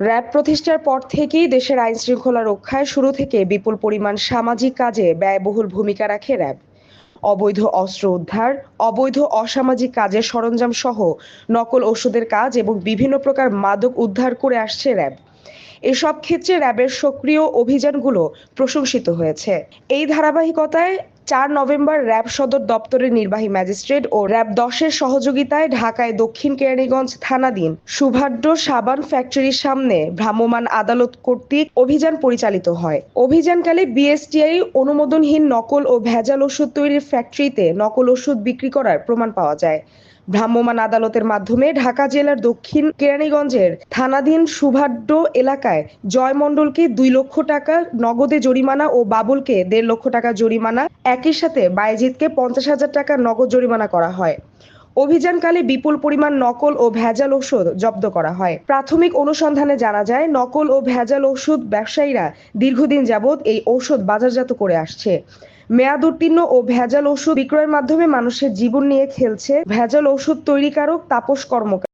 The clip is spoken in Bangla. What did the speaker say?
র্যাব প্রতিষ্ঠার পর থেকেই দেশের আইন শৃঙ্খলা রক্ষায় শুরু থেকে বিপুল পরিমাণ সামাজিক কাজে ব্যয়বহুল ভূমিকা রাখে র্যাব। অবৈধ অস্ত্র উদ্ধার, অবৈধ অসামাজিক কাজের সরঞ্জাম সহ নকল ওষুধের কাজ এবং বিভিন্ন প্রকার মাদক উদ্ধার করে আসছে র্যাব। এসব ক্ষেত্রে র্যাবের সক্রিয় অভিযানগুলো প্রশংসিত হয়েছে। এই ধারাবাহিকতায় চার নভেম্বর র্যাব সদর দপ্তরের নির্বাহী ম্যাজিস্ট্রেট ও র্যাব দশের সহযোগিতায় ঢাকায় দক্ষিণ কেরানীগঞ্জ থানাধীন সুভাড্য সাবান ফ্যাক্টরির সামনে ভ্রাম্যমাণ আদালত কর্তৃক অভিযান পরিচালিত হয়। অভিযানকালে বিএসটিআই অনুমোদনহীন নকল ও ভেজাল ওষুধ তৈরির ফ্যাক্টরিতে নকল ওষুধ বিক্রি করার প্রমাণ পাওয়া যায়। ভ্রাম্যমাণ আদালতের মাধ্যমে ঢাকা জেলার দক্ষিণ কেরানীগঞ্জের থানাধীন সুভাড্ড এলাকায় জয় মণ্ডলকে দুই লক্ষ টাকা নগদে জরিমানা ও বাবুলকে দেড় লক্ষ টাকা জরিমানা, একই সাথে বাইজিৎকে পঞ্চাশ হাজার টাকা নগদ জরিমানা করা হয়। অভিযানকালে বিপুল পরিমাণ নকল ও ভেজাল ওষুধ জব্দ করা হয়। প্রাথমিক অনুসন্ধানে জানা যায়, নকল ও ভেজাল ওষুধ ব্যবসায়ীরা দীর্ঘদিন যাবৎ এই ঔষধ বাজারজাত করে আসছে। মেয়াদ উত্তীর্ণ ও ভেজাল ওষুধ বিক্রয়ের মাধ্যমে মানুষের জীবন নিয়ে খেলছে ভেজাল ওষুধ তৈরিকারক তাপস কর্মকার।